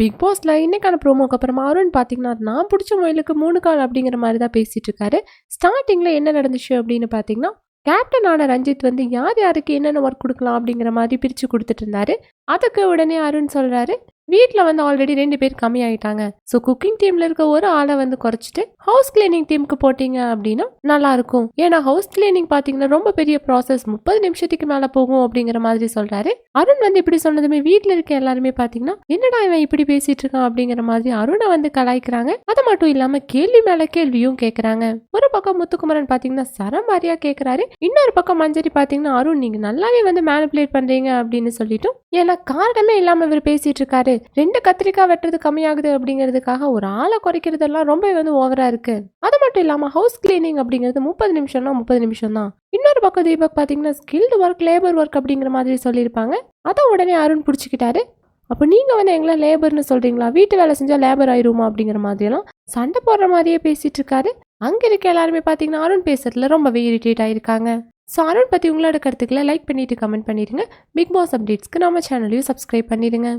Big பாஸில் இன்னைக்கான ப்ரோமோக்கு அப்புறமா அருண் பார்த்தீங்கன்னா நான் பிடிச்ச மொயிலுக்கு மூணு கால் அப்படிங்கிற மாதிரி தான் பேசிகிட்டு இருக்காரு. ஸ்டார்டிங்கில் என்ன நடந்துச்சு அப்படின்னு பார்த்தீங்கன்னா கேப்டனான ரஞ்சித் வந்து யார் யாருக்கு என்னென்ன ஒர்க் கொடுக்கலாம் அப்படிங்கிற மாதிரி பிரித்து கொடுத்துட்டு இருந்தாரு. அதுக்கு உடனே அருண் சொல்கிறாரு வீட்டில் வந்து ஆல்ரெடி ரெண்டு பேர் கம்மியாயிட்டாங்க. ஸோ குக்கிங் டீம்ல இருக்க ஒரு ஆளை வந்து குறைச்சிட்டு ஹவுஸ் கிளீனிங் டீமுக்கு போட்டீங்க அப்படின்னா நல்லா இருக்கும். ஏன்னா ஹவுஸ் கிளீனிங் பார்த்தீங்கன்னா ரொம்ப பெரிய ப்ராசஸ் முப்பது நிமிஷத்துக்கு மேலே போகும் அப்படிங்கிற மாதிரி சொல்றாரு. அருண் வந்து இப்படி சொன்னதுமே வீட்டில் இருக்க எல்லாருமே பார்த்தீங்கன்னா என்னடா இவன் இப்படி பேசிட்டு இருக்கான்? அப்படிங்கிற மாதிரி அருணை வந்து கலாய்க்கிறாங்க. அது மட்டும் இல்லாம கேள்வி மேல கேள்வியும் கேட்கறாங்க ஒரு பக்கம் முத்துக்குமரன் பார்த்தீங்கன்னா சரமாரியா கேட்குறாரு இன்னொரு பக்கம் மஞ்சரி பார்த்தீங்கன்னா அருண் நீங்க நல்லாவே வந்து மேனிப்புலேட் பண்றீங்க அப்படின்னு சொல்லிட்டு ஏன்னா காரணமே இல்லாம இவர் பேசிட்டு இருக்காரு. ரெண்டு கத்திரிக்காய் வெட்டுறது கம்மியாகுது அப்படிங்கிறதுக்காக ஒரு ஆளை குறைக்கிறதெல்லாம் ரொம்ப வந்து ஓவரா இருக்கு. அது மட்டும் இல்லாம ஹவுஸ் கிளீனிங் அப்படிங்கிறது முப்பது நிமிஷம்னா முப்பது நிமிஷம் தான் இன்னொரு பக்கம் தீபக் பார்த்தீங்கன்னா ஸ்கில்டு ஒர்க் லேபர் ஒர்க் அப்படிங்கிற மாதிரி சொல்லியிருப்பாங்க. அதை உடனே அருண் பிடிச்சிக்கிட்டாரு. அப்போ நீங்கள் வந்து எங்களை லேபர்னு சொல்கிறீங்களா வீட்டு வேலை செஞ்சால் லேபர் ஆயிருமா அப்படிங்கிற மாதிரியெல்லாம் சண்டை போடுற மாதிரியே பேசிகிட்டு இருக்காரு. அங்கே இருக்க எல்லாருமே பார்த்தீங்கன்னா அருண் பேசுறதுல ரொம்பவே இரிட்டேட் ஆயிருக்காங்க. ஸோ அருண் பற்றி உங்களோட கருத்துக்களை லைக் பண்ணிவிட்டு கமெண்ட் பண்ணிடுங்க. பிக் பாஸ் அப்டேட்ஸ்க்கு நம்ம சேனலையும் சப்ஸ்கிரைப் பண்ணிடுங்க.